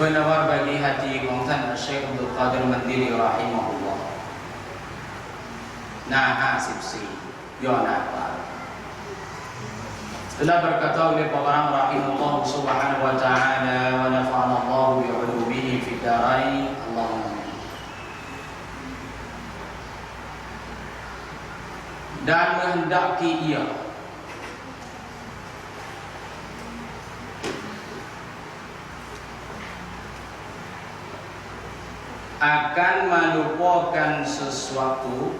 พื่อนว่าบริฮัจีของท่านอัชเชคอับดุลกาดิรมันดีริรอฮิมะฮุลลอฮ์หน้า54ย่อหน้าปลาย Telah berkata oleh orang rahimahullah subhanahu wa ta'ala wa nafa'ana Allah bi'ulumihi fi darain Allahumma amin. Dan menghendaki ia akan melupakan sesuatu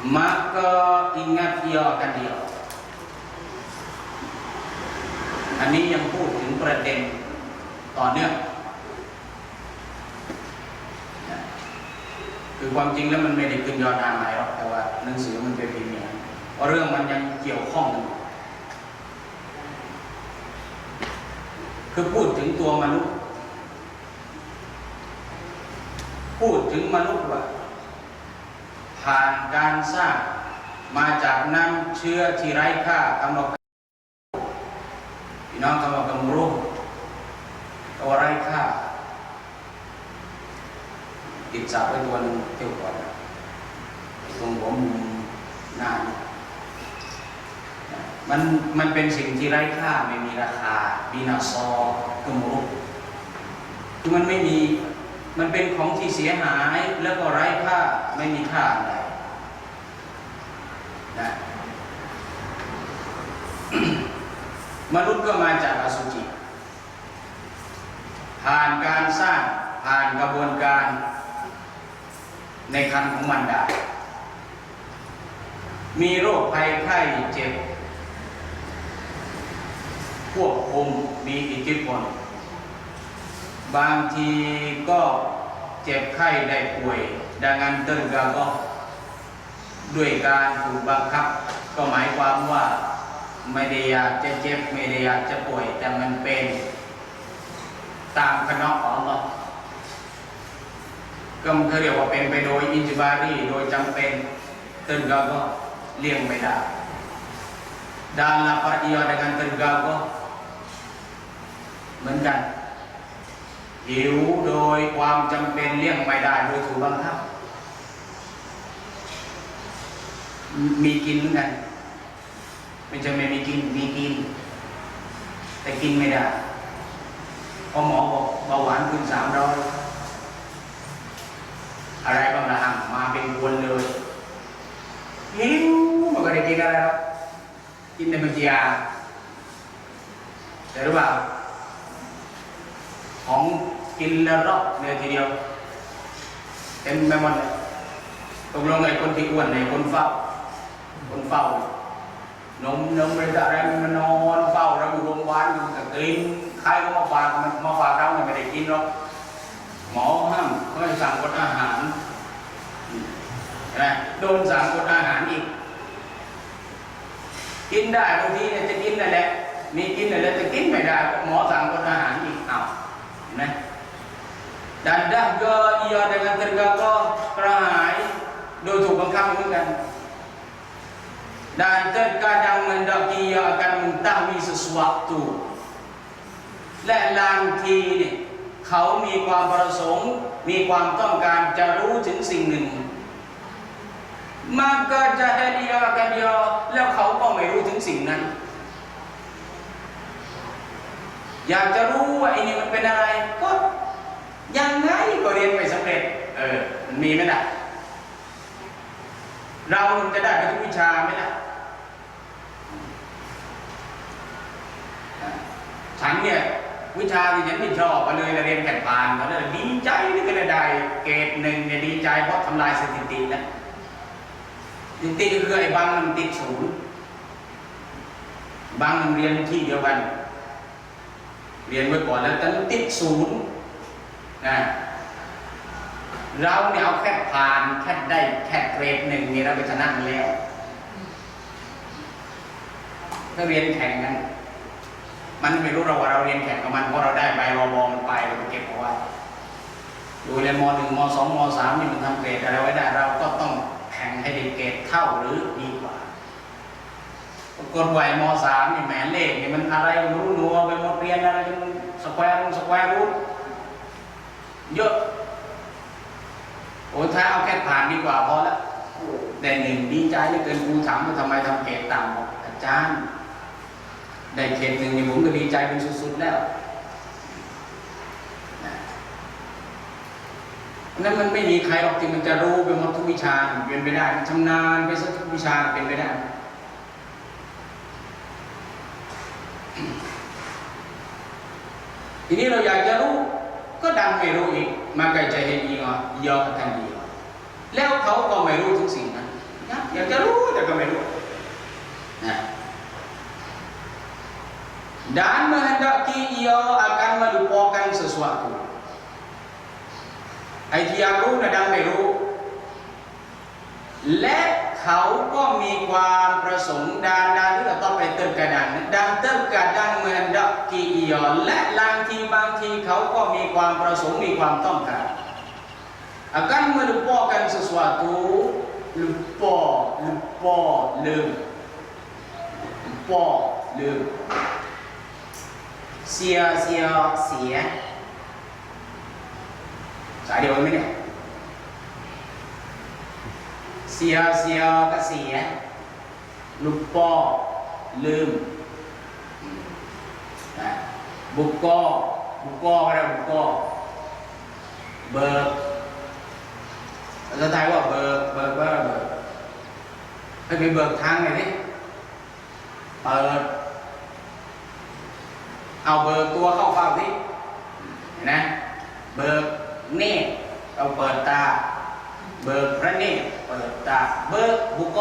maka ingat ia akan dia อันนี้ยังพูดถึงประเด็นต่อเนื่องนะคือความจริงแล้วมันไม่ได้ขึ้นยอดอาหมายหรอกแต่ว่าหนังสือมันเป็นพิมพ์อย่างนั้นเราะเรื่องมันยังเกี่ยวข้องกันอยู่คือพูดถึงตัวมนุษย์ พูดถึงมนุษย์ว่า ผ่านการสร้างมาจากน้ำเชื้อที่ไร้ค่าคำว่าพี่น้องคำว่ากำรุตัวไร้ค่าติดสาบไปตัวหนึงเที่ยวก่อนตรงหัวมุมหน้านี่มันมันเป็นสิ่งที่ไร้ค่าไม่มีราคาบีนาซอกำรุคือมันไม่มี มันเป็นของที่เสียหายแล้วก็ไร้ค่าไม่มีค่าอะไรนะมนุษย์ก็มาจากอสุจิ ผ่านการสร้างผ่านกระบวนการในคันของมันดามีโรคภัยไข้เจ็บ ควบคุมมีอิทธิพล บางทีก็เจ็บไข้ได้ป่วย ดังนั้นเติ้นกาก็ด้วยการถูกบังคับ ก็หมายความว่าไม่ได้อยากจะเจ็บไม่ได้อยากจะป่วย แต่มันเป็นตามคณะของเราก็มันเรียกว่าเป็นไปโดยอินจิบารีโดยจำเป็นเติ้นกาก็เลี่ยงไม่ได้ dan lapar ia dengan tergagah เหมือนกัน หิวโดยความจำเป็นเลี่ยงไม่ได้โดยถูกบังคับ มีกินเหมือนกันไม่ใช่ไม่มีกินมีกิน แต่กินไม่ได้พราะหมอบอกเบาหวานขึ้นสามร้อยอะไรบางละหังมาเป็นวนเลยหิวมันก็ได้กินอะไรหรอกกินแต่มันยาแต่รู้เปล่า ของกินแล้วรอบเลยทีเดียวเต็มไปหมดเลยตกลงไอ้คนที่อ้วนไอ้คนเฝ้า คนเฝ้านมนมอะไรต่อะไรมันนอนเฝ้าเราอยู่โรงพยาบาลมันก็กินใครก็มาฝากมันมาฝากเราเนี่ยไม่ได้กินหรอกหมอห้ามเขาให้สั่งกดอาหารนไหมโดนสั่งกดอาหารอีก กินได้บางทีเนี่ยจะกินนั่นแหละมีกินนั่นแหละจะกินไม่ได้หมอสั่งกดอาหารอีกเอา เห็นไหม dan dahaga ia dengan tergagah kerahai โดยถูกบังคับเหมือนกัน dan terkadang mendaki ia akan mengetahui sesuatu และบางทีเนี่ยเขามีความประสงค์ มีความต้องการจะรู้ถึงสิ่งหนึ่ง maka jahiliyah akan dia แล้วเขาก็ไม่รู้ถึงสิ่งนั้น อยากจะรู้ว่าไอ้นี่มันเป็นอะไร ก็ยังไงก็เรียนไม่สำเร็จ เออ มันมีไหมล่ะ เราจะได้ไปทุกวิชาไหมล่ะ ฉันเนี่ย วิชาที่ฉันไม่ชอบก็เลยเรียนแข่งผ่านก็เลยดีใจที่ก็เลยได้เกรดหนึ่งเนี่ยดีใจเพราะทำลายสถิติแล้วสถิติก็คือไอ้บางมันติดศูนย์บางมันเรียนที่เดียวกัน เรียนไว้ก่อนแล้วต่มันติดศูนย์นะเราเนี่ยเอาแค่ผ่านแค่ได้แค่เกรดหนึ่งนี่เราไปชนะมันแล้วก็เรียนแข่งกัน มันไม่รู้เราว่าเราเรียนแข่งกับมันเพราะเราได้ใบรอบอมันไปเราไปเก็บเอาไว้ดูเลยมหนึ่งมสองมสามนี่มันทำเกรดอะไรไว้ได้ เราก็ต้องแข่งให้ได้เกรดเท่าหรือดี กว่าปรากฏวัยมสามนี่แหมเลขนี่มันอะไรรู้นัวไปหมดเรียนอะไรจนมันแควร์สแควร์รูทเยอะ โอ้ถ้าเอาแค่ผ่านดีกว่าพอแล้วแต่หนึ่งดีใจเหลือเกินครูถามว่าทำไมทำเกรดต่ำบอกอาจารย์ได้เกรดหนึ่งนี่ผมก็ดีใจเป็นสุดๆแล้วนั่นมันไม่มีใครหรอกที่มันจะรู้ไปหมดทุกวิชาเป็นไปได้ชำนาญไปสักทุกวิชาเป็นไปได้ ทีนี้เราอยากจะรู้ก็ดันไม่รู้อีก มาไกลใจเห็นอีกอะยอมกันดีแล้วเขาก็ไม่รู้ทุกสิ่งนะอยากจะรู้แต่ก็ไม่รู้นะ dan menghendaki ia akan melupakan sesuatu ไอ้ที่อยาก เขาก็มีความประสงค์ดานดานที่เราต้องไปเติมกระดานดันเติมกระดานเหมือนดักกีเอียและบางทีบางทีเขาก็มีความประสงค์มีความต้องการ akan melupakan sesuatu lupa lupa ลืม lupa ลืมเสียเสียเสียสายเดียวกันไหมเนี่ย เสียเสียก็เสีย ลุกปอลืมนะบุกกอบุกกออะไรบุกกอเบิกภาษาไทยว่าเบิกเบิกว่าเบิกให้ไปเบิกทางหน่อยดิเปิดเอาเบิกตัวเข้าเฝ้าสิเห็นไหมเบิกเนตเราเปิดตา เบิกพระเนตรเปิดตาเบิกบุกโก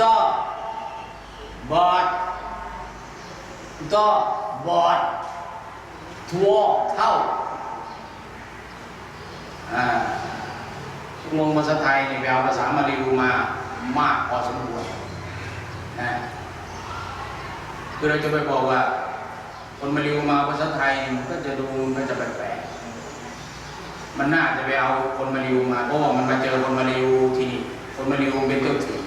ต่อบอดต่อบอดทัวเท่าอ่าลงภาษาไทยเนี่ยไปเอาภาษามาลีดูมามากพอสมควรนะคือเราจะไปบอกว่า คนมาลีดูมาภาษาไทยมันก็จะดูมันจะแปลกๆ มันน่าจะไปเอาคนมาริวมาเพราะว่ามันมาเจอคนมาริวที่นี่คนมาริวเป็นเจ้าถิ่น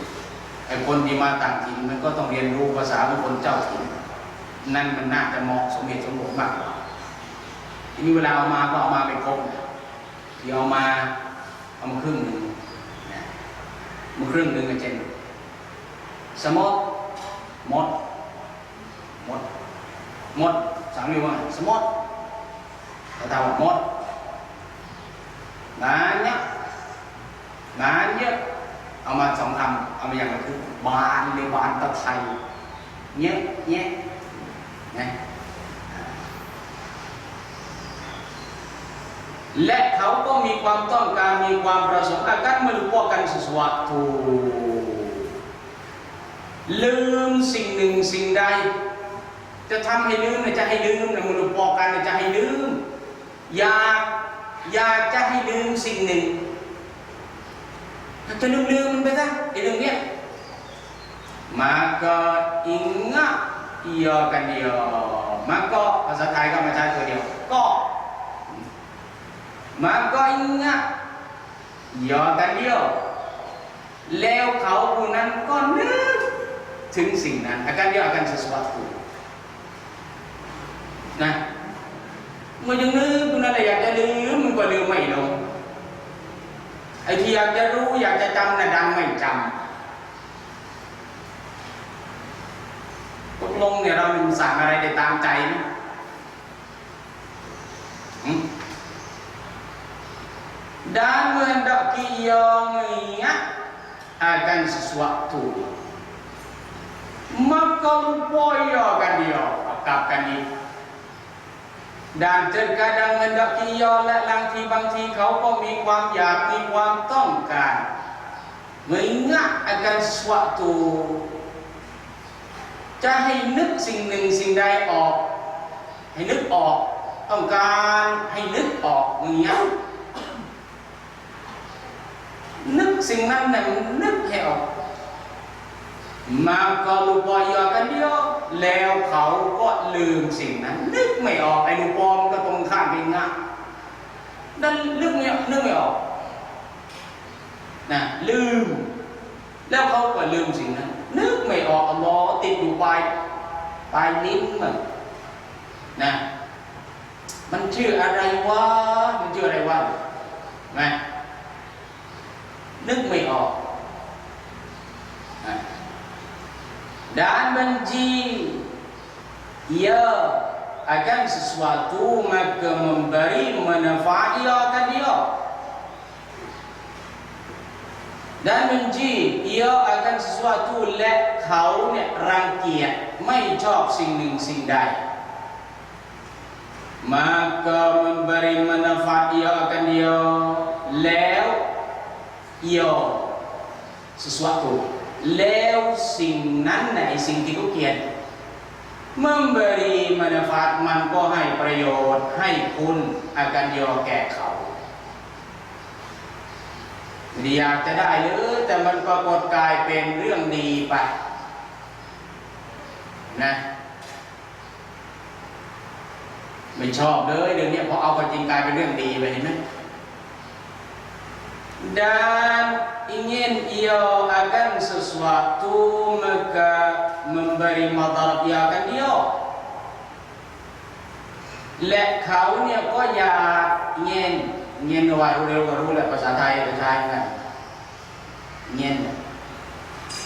ไอ้คนที่มาต่างถิ่นมันก็ต้องเรียนรู้ภาษาของคนเจ้าถิ่นนั่นมันน่าจะเหมาะสมเหตุสมผลมากกว่าทีนี้เวลาเอามาก็เอามาไปครบที่เอามาเอามาครึ่งหนึ่งนะมาครึ่งหนึ่งกันเช่นสมอดมดมดมดสามนิ้วว่าสมดแต่ถ้าว่ามด banyak banyak เอามาสองคำเอามาอย่างละคือบานเลยบานตะไทยเนี้ยเนี้ยนะและเขาก็มีความต้องการมีความประสงค์ akan melupakan sesuatu ลืมสิ่งหนึ่งสิ่งใด จะทำให้ลืมเนี่ยจะให้ลืมเนี่ยมันปอกันเนี่ยจะให้ลืม อยาก อยากจะให้ลืมสิ่งหนึ่งจะลืมลืมมันไปซะไอ้เรื่องเนี้ย maka ingat ia kan dia maka ภาษาไทยก็มาใช้ตัวเดียวก็ maka ingat ia kan dia แล้วเขาผู้นั้นก็นึกถึงสิ่งนั้น akan dia akan sesuatu นะเมันยังลืมคุณอะไรอยากจะลืมมันก็ลืม ไม่ลงไอ้ที่อยากจะรู้อยากจะจำนะดังไม่จำตกลงเนี่ยเรามันสั่งอะไรได้ตามใจไหมดังเมื่อดอกกิยองเนี่ย akan sesuatu maka upaya akan dia akapkan itu dia dan terkadang mendaki ia และบางทีบางทีเขาก็มีความอยากมีความต้องการ mengingat akan suatu จะให้นึกสิ่งหนึ่งสิ่งใดออก ให้นึกออก ต้องการให้นึกออกเงี้ยนึกสิ่งนั้นน่ะนึกให้ออก มาก็ลูกปอยอกันเดียวแล้วเขาก็ลืมสิ่งนั้น นึกไม่ออกไอ้ลูกปอมนก็ตรงข้ามไปงะนั่นนึกไม่นึกไม่ออกนะลืม แล้วเขาก็ลืมสิ่งนั้น นึกไม่ออกอัลลอฮ์ติดอยู่ปลายปลายลิ้นมันนะมันชื่ออะไรวะมันชื่ออะไรวะนะนึกไม่ออก dan benci ia akan sesuatu maka memberi manfaat ia akan dia dan benci ia akan sesuatu และเขาเนี่ยรังเกียจไม่ชอบสิ่งหนึ่งสิ่งใด maka memberi manfaat ia akan dia แล้ว ia sesuatu แล้วสิ่งนั้นในะไอ้สิ่งที่เขาเกลียด memberi manfaat มันก็ให้ประโยชน์ให้คุณอาการยวแก่เขาอยากจะได้หรือ แต่มันปรากฏกลายเป็นเรื่องดีไปนะไม่ชอบเลยเดี๋ยวนี้พอเอาความจริงกลายเป็นเรื่องดีไปเห็นไหม dan ingin ia akan sesuatu maka memberi madarat ia akan dia และเขาเนี่ยก็อยากเงียนเงียนวารู้เร็วก็รู้แหละภาษาไทยภาษาไทยนะเงียน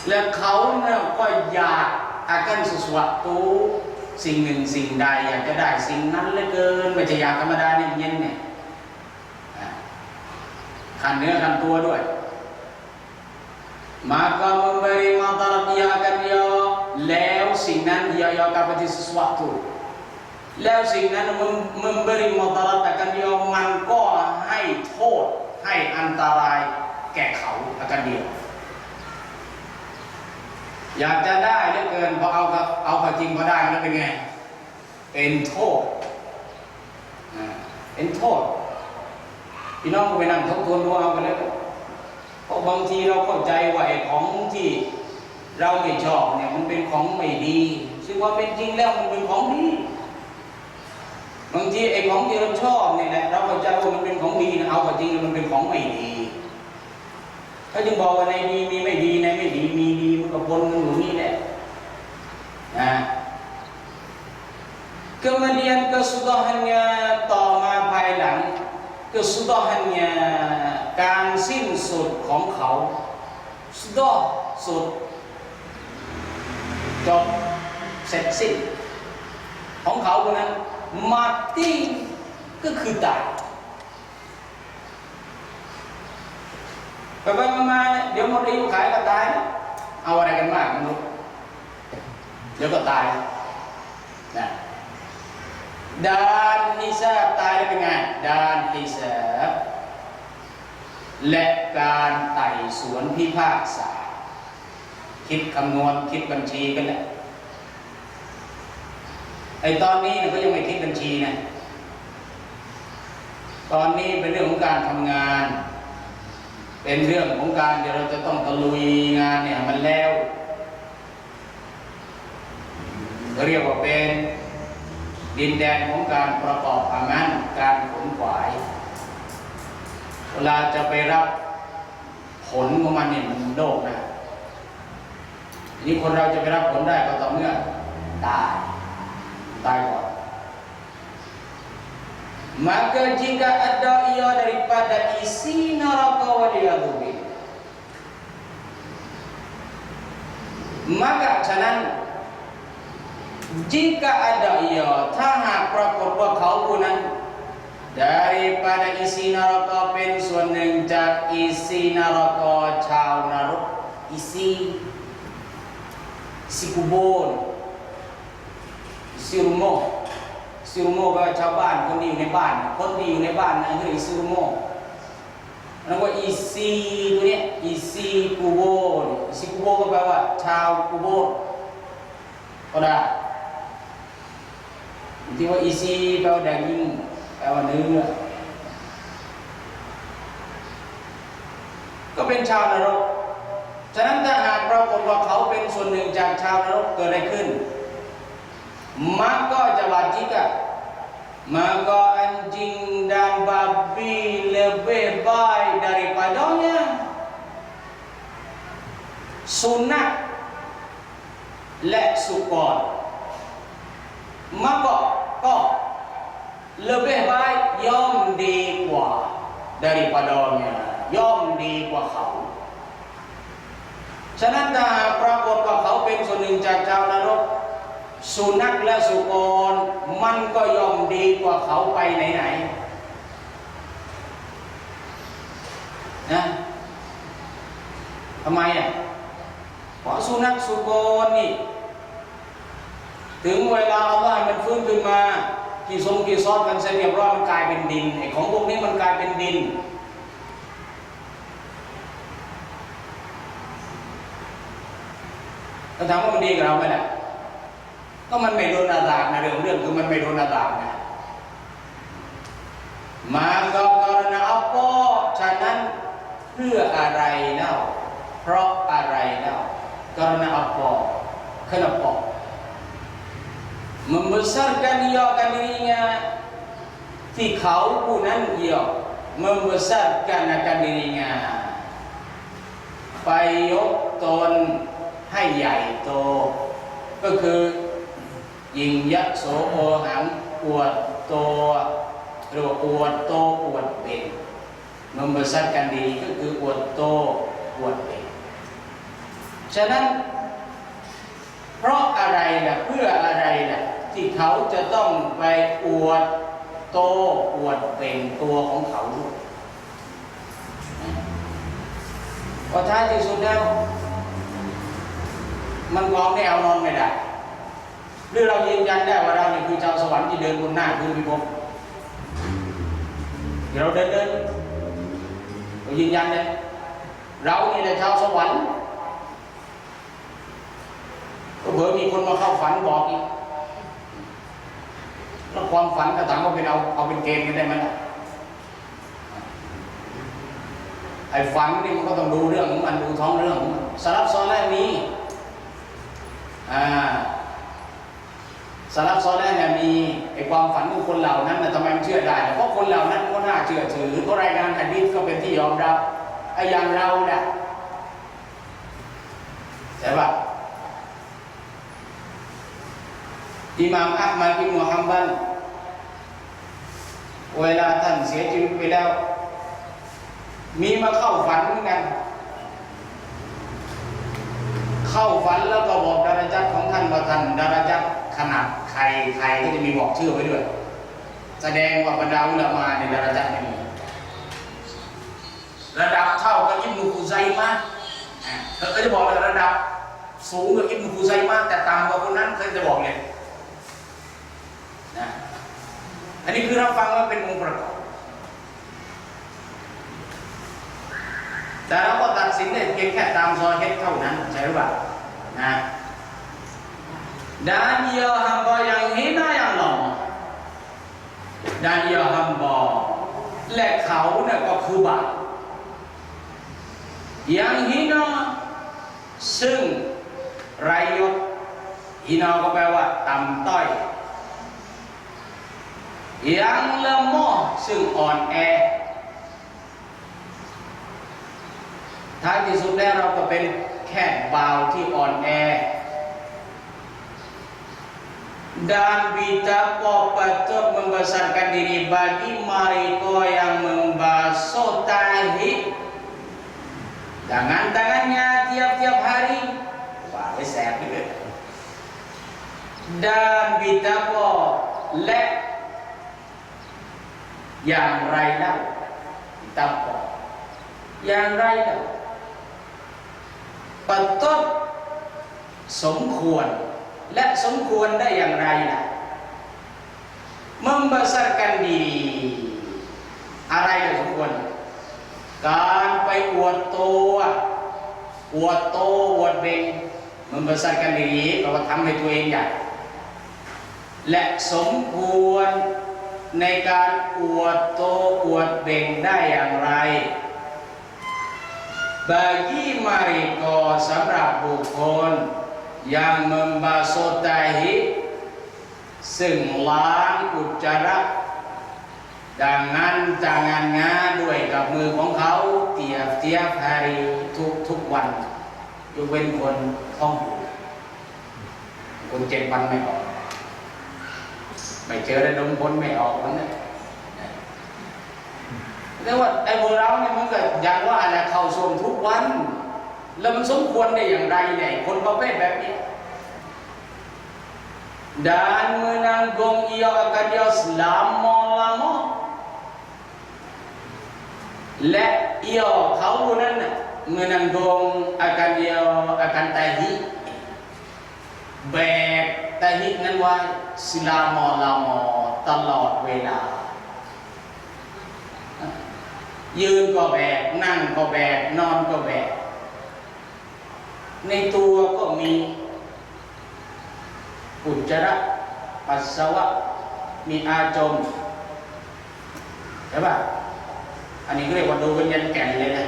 และเขาเนี่ยก็อยาก akan sesuatu สิ่งหนึ่งสิ่งใดอยากจะได้สิ่งนั้นเหลือเกินไม่ใช่อยากธรรมดาเนี่ยเงียนเนี่ย ขันเนื้อขันตัวด้วย maka memberi madarat ia akan dia แล้วสิ่งนั้น ia ia akan menjadi sesuatu แล้วสิ่งนั้น memberi madarat akan dia มันก็ให้โทษให้อันตรายแก่เขาอากันเดียวอยากจะได้เหลือเกินพอเอากับเอาเข้าจริงพอได้แล้วเป็นไง เป็นโทษเป็นโทษ พี่น้องก็ไปนั่งทบทวนดูเอากันแล้วเพราะบางทีเราเข้าใจว่าไอ้ของที่เราไม่ชอบเนี่ยมันเป็นของไม่ดี ซึ่งว่าเป็นจริงแล้วมันเป็นของดีบางทีไอ้ของที่เราชอบเนี่ยแหละเราเข้าใจว่ามันเป็นของดีนะเอาก็จริงแล้วมันเป็นของไม่ดีเขาจึงบอกว่าในดีมีไม่ดีในไม่ดีมีดีมันก็ปนกันอยู่นี่แหละนะ Kemudian kesudahannya ต่อมาภายหลัง kesudahannya การสิ้นสุดของเขา sudah สุดจบเสร็จสิ้นของเขาคนนั้น mati ก็คือตายไปไปมาเดี๋ยวหมดอายุขายก็ตาย เอาอะไรกันมากมนุษย์เดี๋ยวก็ตายนะ dan hisab ตายแล้เป็นไง dan hisab และการไต่สวนพิพากษา คิดคำนวณคิดบัญชีกันแหละไอตอนนี้เนี่ยเขายังไม่คิดบัญชีนะตอนนี้เป็นเรื่องของการทำงาน เป็นเรื่องของการเดี๋ยวเราจะต้องตะลุยงานเนี่ยมันแล้วเรียกว่าเป็น ดินแดนของการประกอบอามันการขนขวาย เวลาจะไปรับผลของมันเนี่ยมันโลกนะทีนี้คนเราจะไปรับผลได้ก็ต่อเมื่อตายตายก่อน maka jika ada ia daripada isi neraka waliyadzubillah maka ฉะนั้น jika ada ia ถ้าหากปรากฏว่าเขาผู้นั้น daripada isi neraka เป็นส่วนหนึ่งจาก isi neraka ชาวนรก isi isi kubur isi rumah isi rumah ก็ชาวบ้านคนที่อยู่ในบ้านคนที่อยู่ในบ้านนั่นคือ isi rumah นั่นว่า isi ตัวเนี้ย isi kubur isi kubur ก็แปลว่าชาวกูโบก็ได้ ที่ว่าอีซีแปลว่าแดงยิ่งแปลว่าเนื้อก็เป็นชาวนรก ฉะนั้นถ้าหากปรากฏว่าเขาเป็นส่วนหนึ่งจากชาวนรกเกิดอะไรขึ้น maka jika maka anjing dan babi lebih baik daripadanya สุนัขและสุกร maka ก็ lebih baik ย่อมดีกว่า daripadanya ย่อมดีกว่าเขาฉะนั้นถ้ากปรากฏว่าเขาเป็นส่วนหนึ่งจากชาวนรก สุนัขและสุกร มันก็ย่อมดีกว่าเขาไปไหนๆนะทำไมอะเพราะสุนัขสุกรนี่ ถึงเวลาอัลลอฮ์ให้มันฟื้นขึ้นมากี่ทรงกี่ซอดกันเสร็จเรียบร้อยมันกลายเป็นดินไอ้ของพวกนี้มันกลายเป็นดิน แล้วถามว่ามันดีกับเราไหมล่ะก็มันไม่โดนอาดาบนะเรื่องเรื่องคือมันไม่โดนอาดาบนะมาก็กรณาอัปปอฉะนั้นเพื่ออะไรเล่าเพราะอะไรเล่ากรณาอัปปอ kenapa membesarkan ia akan dirinya ที่เขาผู้นั้นเอี่ยว membesarkan akan dirinya ไปยกตนให้ใหญ่โต ก็คือยิงยักษ์โสโอหังอวดโตหรือว่าอวดโตอวดเป็น membesarkan diri ก็คืออวดโตอวดเป็นฉะนั้น เพราะอะไรล่ะเพื่ออะไรล่ะ ที่เขาจะต้องไปอวดโตอวดเป็นตัวของเขาด้วยพอท้ายที่สุดแล้วมันมองแนวนอนไม่ได้หรือเรายืนยันได้ว่าเราเนี่ยคือเจ้าสวรรค์ที่เดินบนหน้าคือพิภพเดี๋ยวเราเดินเดินเรายืนยันเลยเรานี่แหละชาวสวรรค์ก็เผื่อมีคนมาเข้าฝันบอกอีก แล้วความฝันก็ถามว่าเป็นเอาเอาเป็นเกณฑ์กันได้ไหมล่ะไอ้ฝันนี่มันก็ต้องดูเรื่องของมันดูท้องเรื่องของมันสลับซ้อนแรกนี้อ่าสลับซ้อนแรกเนี่ยมีไอ้ความฝันของคนเหล่านั้นนะทำไมมันเชื่อได้ เพราะคนเหล่านั้นก็น่าเชื่อถือเพราะรายงานหะดีษก็เป็นที่ยอมรับไอ้อย่างเราน่ะใช่ปะ อิหม่ามอัลมัดอิบนุฮัมบัลเวลาท่านเสียชีวิตไปแล้ว มีมาเข้าฝันเหมือนกัน เข้าฝันแล้วก็บอกดาราจักของท่านว่าท่านดาราจักขนาดใครใครก็จะมีบอกชื่อไว้ด้วย แสดงว่าบรรดาอุลามาในดาราจักนี่มีระดับเท่ากับอิบนุกุไซมะอะเขาจะบอกเลยระดับสูงกว่าอิบนุกุไซมะแต่ต่ำกว่าคนนั้นเขาจะบอกเลย นะอันนี้คือเราฟังว่าเป็นองค์ประกอบ แต่เราก็ตัดสินได้เพียงแค่ตามซอยเฮ็ดเท่านั้นใช่หรือเปล่านะ Dan ia hamba yang hina yang lemah Dan ia hamba และเขาเนี่ยก็คือบาปยังฮินาซึ่งไรยศฮินาก็แปลว่าต่ำต้อย yang lemah ซึ่งอ่อนแอ ท้ายที่สุดแล้วเราก็เป็นแค่บาวที่อ่อนแอ dan betapa patut membesarkan diri bagi mereka yang membasuh tahi tangan-tangannya tiap-tiap hari wah ini saya dan betapa และ อย่างไรเล่าตามบอกอย่างไรเล่าปัตตบสมควร และสมควรได้อย่างไรล่ะ membesarkan diri อะไรที่สมควร การไปอวดตัวอวดโตอวดเบง membesarkan diri แปลว่าทำให้ตัวเองใหญ่และสมควร ในการอวดโตอวดเบ่งได้อย่างไร bagi mereka สำหรับบุคคล yang membasuh tahi ซึ่งล้างอุจจาระดังนั้น tangannya ด้วยกับมือของเขาเตียบเตียบ hari ทุกทุกวันยกเว้นคนท้องคนเจ็ดวันไม่ออก ไม่เจอแล้ดมพ้นไม่ออกมันนะแต่ว่าไอ้พวกเราเนี่ยมันก็อย่างว่าแหละเข้าส่วมทุกวัน แล้วมันสมควรได้อย่างไรเนี่ยคนประเภทแบบนี้ dan menanggung ia akan dia selama-lama และเอียวเขานั้นน่ะ menanggung akan dia akan tahi แบก นั้นไว้สลามอลามอตลอดเวลา ยืนก็แบก นั่งก็แบก นอนก็แบก ในตัวก็มีอุจจาระปัสสาวะ มีอาจมใช่ป่ะอันนี้ก็เรียกว่าดูเป็นยันแก่นเลยนะ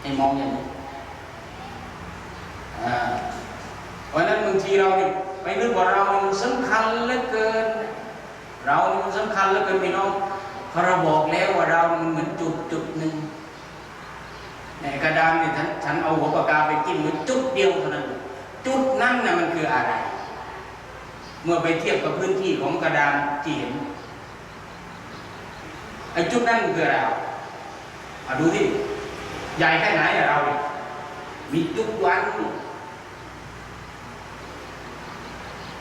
ให้มองอย่างนี้อ่า ราะนั้นบางทีเราเนี่ยไม่นึกว่าเราเนี่ยมันสำคัญเหลือเกิน เราเนี่ยมันสำคัญเหลือเกินพี่น้องเพราะเราบอกแล้วว่าเรามันเหมือนจุดจุดหนึ่งในกระดานเนี่ยฉันฉันเอาหัวปากกาไปจิ้มเหมันจุดเดียวเท่านั้นจุดนั้นน่ะมันคืออะไร เมื่อไปเทียบกับพื้นที่ของกระดานที่เห็นไอ้จุดนั้นคืออะไรเอาดูที่ใหญ่แค่ไหนอะเรา มีจุดวัน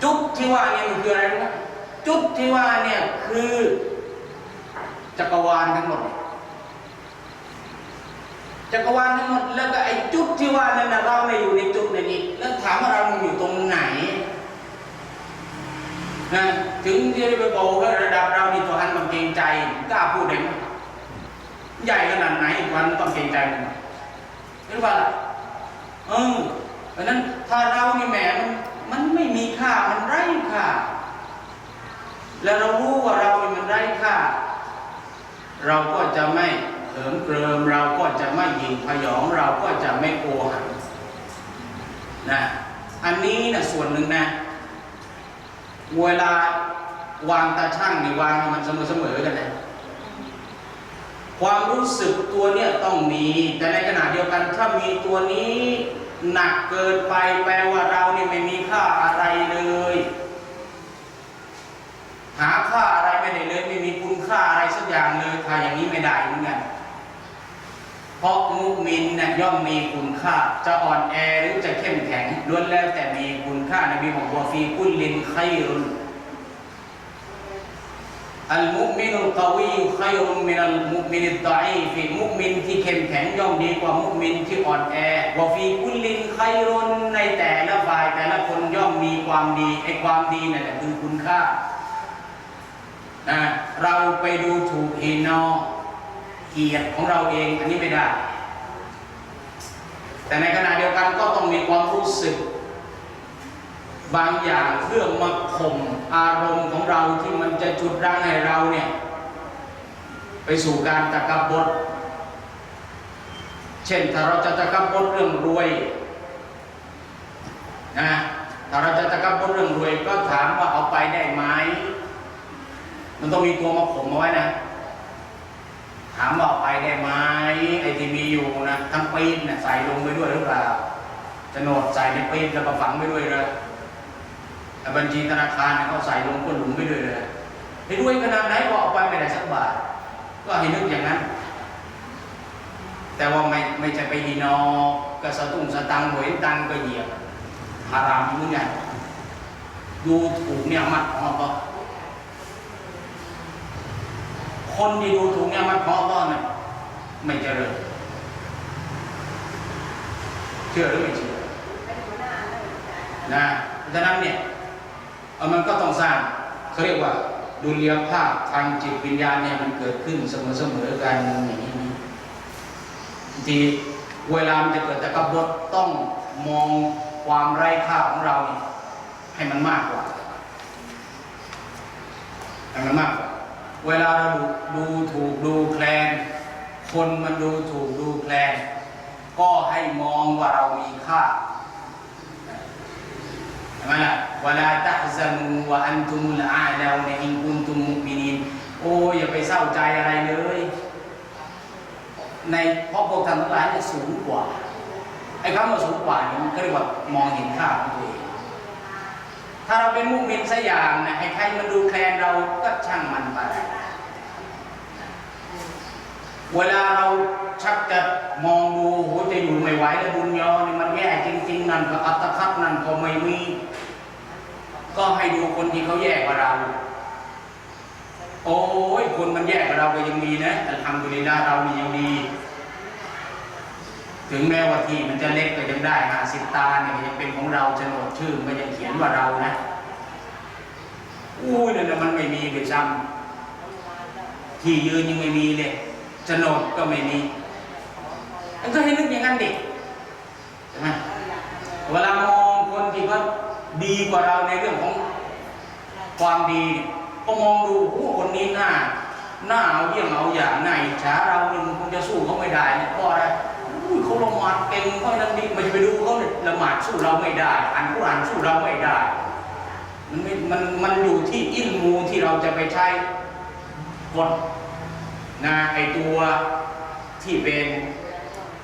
จุดที่ว่าเนี่ยมันคืออะไรรู้ไหมจุดที่ว่าเนี่ยคือจักรวาลทั้งหมด จักรวาลทั้งหมด แล้วก็ไอ้จุดที่ว่านั่นนะเราไม่อยู่ในจุดในนี้ แล้วถามว่าเราอยู่ตรงไหนนะถึงที่จะไปบอกว่าระดับเรานี่ตัวอันต้องเกรงใจกล้าพูดได้ไหมใหญ่ขนาดไหนตัวอันต้องเกรงใจมันหรือว่าล่ะเออเพราะฉะนั้นถ้าเรานี่แหมมัน มันไม่มีค่ามันไร้ค่า แล้วเรารู้ว่าเราเนี่ยมันไร้ค่า เราก็จะไม่เหิมเกริมเราก็จะไม่ยิงพยองเราก็จะไม่โกหันนะอันนี้นะส่วนหนึ่งนะ เวลาวางตาช่างนี่วางมันเสมอเสมอๆกันนะความรู้สึกตัวเนี่ยต้องมี แต่ในขณะเดียวกันถ้ามีตัวนี้ หนักเกินไปแปลว่าเราเนี่ยไม่มีค่าอะไรเลย หาค่าอะไรไม่ได้เลย ไม่มีคุณค่าอะไรสักอย่างเลยถ้าอย่างนี้ไม่ได้เหมือนกันเพราะมุมินนะย่อมมีคุณค่า จะอ่อนแอหรือจะเข้มแข็งล้วนแล้วแต่มีคุณค่าในบีบอกว่าฟีกุลลินไครุน อัลมุมินุลกวีขยรุมมินัลมุมินิดดอีฟีมุมินที่เข้มแข็งย่อมดีกว่ามุมินที่อ่อนแอวะฟีกุลลินขยรุนในแต่ละฝ่ายแต่ละคนย่อมมีความดีไอความดีนั่นแหละคือคุณค่านะเราไปดูถูกเฮนอเกียรติของเราเองอันนี้ไม่ได้ แต่ในขณะเดียวกันก็ต้องมีความรู้สึก บางอย่างเพื่อมาข่มอารมณ์ของเราที่มันจะจุดรั้งให้เราเนี่ย ไปสู่การตะกบดเช่นถ้าเราจะตะกบดเรื่องรวยนะถ้าเราจะตะกบดเรื่องรวย ก็ถามว่าเอาไปได้ไหมมันต้องมีตัวมาข่มเอาไว้นะถามว่าเอาไปได้ไหมไอ้ที่มีอยู่นะทั้งปีนนะใส่ลงไปด้วยหรือเปล่าจะโฉนดใส่ในปีนแล้วก็ฝังไปด้วยเลย แต่บัญชีธนาคารเนี่ยเขาใส่ลงก้นหลุมไปด้วยเลยให้ด้วยขนาดไหนก็เอาไปไม่ได้สักบาท ก็ให้นึกอย่างนั้น แต่ว่าไม่ไม่ใช่ไปฮีนอกระสตุ้งสตังค์หวยตังค์ก็เหยียบหารามอยู่เหมือนกันดูถูกเนี่ยมัดของเราคนที่ดูถูกเนี่ยมัดของเราเนี่ยไม่เจริญเชื่อหรือไม่เชื่อนะเพราะฉะนั้นเนี่ยเอ่อ มันก็ต้องสร้างเขาเรียกว่าดุลยภาพทางจิตวิญญาณเนี่ยมันเกิดขึ้นเสมอๆกันอย่างนี้ทีเวลามันจะเกิดตะกบดต้องมองความไร้ค่าของเราเให้มันมากกว่าให้มันมากกว่า เวลาเราดูดูถูกดูแคลน คนมันดูถูกดูแคลน ก็ให้มองว่าเรามีค่า ช่ไหมล่ะวลาตะซันูวะอันตุมุลอาลาวในอินกุนตุมมุมินีนโอ้อย่าไปเศร้าใจอะไรเลย ในเพราะพวกท่านทั้งหลายเนี่ยสูงกว่า ไอ้คำว่าสูงกว่านี่มันก็เรียกว่ามองเห็นค่าของตัวเองถ้าเราเป็นมุมินสักอย่างนะให้ใครมาดูแคลนเราก็ช่างมันไปเวลาเราชักจะมองดูโหจะอยู่ไม่ไหวแล้วบุญยอนี่มันแย่จริง ๆ นั่นก็อัตคัดนั่นก็ไม่มี ก็ให้ดูคนที่เขาแย่กว่าเรา โอ้ยคนมันแย่กว่าเราก็ยังมีนะแต่ทำดุลิลาเรานี่ยังดีถึงแม้ว่าที่มันจะเล็กก็ยังได้หาสิบตาเนี่ยยังเป็นของเราโฉนดชื่อมันยังเขียนว่าเรานะอู้ยนั่นมันไม่มีเลยซ้ำที่ยืนยังไม่มีเลยโฉนดก็ไม่มีมันก็ให้นึกอย่างนั้นดิใช่ไหมเวลามองคนที่เขา ดีกว่าเราในเรื่องของความดี ก็มองดูโอ้คนนี้หน้าหน้าเอาเยี่ยงเอาอย่างไหน้าอิจฉาเราเนี่ยมันคงจะสู้เขาไม่ได้เนี่ยเพราะอะได้เขาละหมาดเก่งเขาดังดีมันจะไปดูเขาเนี่ยละหมาดสู้เราไม่ได้อ่านกุรอานสู้เราไม่ได้ มันม่มันมันอยู่ที่อิลมูที่เราจะไปใช้บทนะไอตัวที่เป็น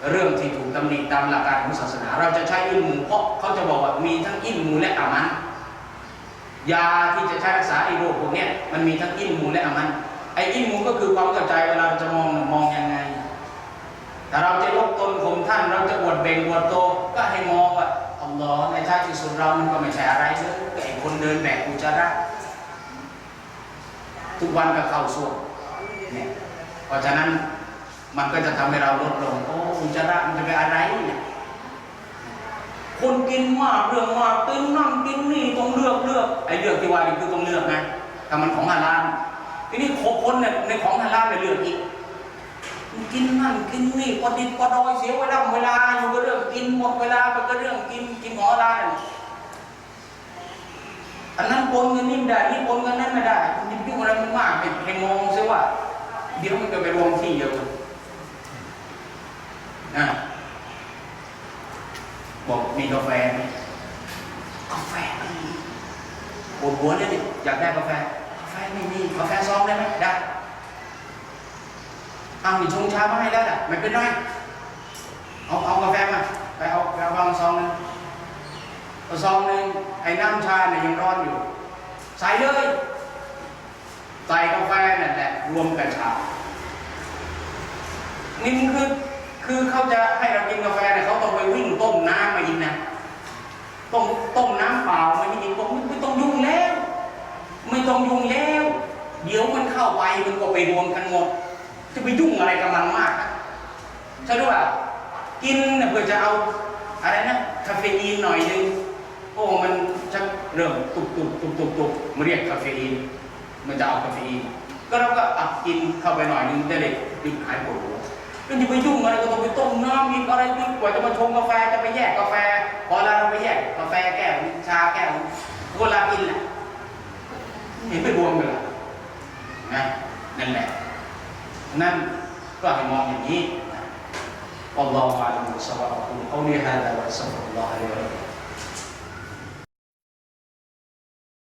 เรื่องที่ถูกตำหนิตามหลักการของศาสนา เราจะใช้อิลมูเพราะเขาจะบอกว่ามีทั้งอิลมูและอามันยาที่จะใช้รักษาไอโรคพวกนี้มันมีทั้งอิลมูและอามันไออิลมูก็คือความเข้าใจเวลาเราจะมองมองยังไงแต่เราจะยกตนข่มท่านเราจะอวดเบ่งอวดโตก็ให้มองว่าอัลลอฮ์ในท้ายที่สุดเรามันก็ไม่ใช่อะไรเลยก็ไอคนเดินแบกอุจจาระทุกวันก็เข้าส่วมเนี่ยเพราะฉะนั้น มันก็จะทำให้เราลดลง โอ้อุจจาระมันจะเป็นอะไรเนี่ยคนกินมากเรื่องมากตึงนั่งกินนี่ต้องเลือกเลือกไอ้เลือกที่ว่านี่คือต้องเลือกนะถ้ามันของฮาลาลทีนี้คนเนี่ยในของฮาลาลเนี่ยเลือกอีกกินนั่นกินนี่พอดิบพอดอยเสียเวลาเวลาอยู่ก็เรื่องกินหมดเวลาไปก็เรื่องกินกินหมอร้านอันนั้นปนกันนี่ไม่ได้นี่ปนกันนั่นไม่ได้คุณยิ่งดุอะไรมันมากไปให้มองซิว่าเดี๋ยวมันก็ไปรวมที่เดียวกัน นะบอกมีกาแฟไหมกาแฟไม่มีปวดหัวเลยดิอยากได้กาแฟ กาแฟไม่มีกาแฟซองได้ไหมได้เอาหนิชงชามาให้แล้วแหละไม่เป็นไรเอาเอากาแฟมาไปเอาไปเอาวางซองหนึงเอาซองหนึงไอ้น้ำชาเนี่ยยังร้อนอยู่ ใส่เลยใส่กาแฟนั่นแหละรวมกับชานี่มันคือ คือเขาจะให้เรากินกาแฟเนี่ยเขาต้องไปวิ่งต้มน้ำมากินนะต้มต้มน้ำเปล่ามากินบอกไม่ต้องยุ่งแล้ว ไม่ต้องยุ่งแล้ว เดี๋ยวมันเข้าไปมันก็ไปรวมกันหมด จะไปยุ่งอะไรกับมันมากใช่หรือเปล่ากินเพื่อจะเอาอะไรนะคาเฟอีนหน่อยนึงโอ้มันชักเริ่มตุบตุบตุบตุบตุบมาเรียกคาเฟอีนมันจะเอาคาเฟอีนก็เราก็อัดกินเข้าไปหน่อยนึงได้เลยดึงหายปวดหัว ก็จะไปยุ่งอะไรก็ต้องไปต้มน้ำอีกอะไรอีกกว่าจะมาชงกาแฟจะไปแยกกาแฟ พอเราไปแยกกาแฟแก้วชาแก้วเวลากินแหละเห็นไปรวมกันละนะนั่นแหละ นั่นก็ให้มองอย่างนี้ والله أعلم بالصواب أقول قولي هذا وأستغفر الله لي ولكم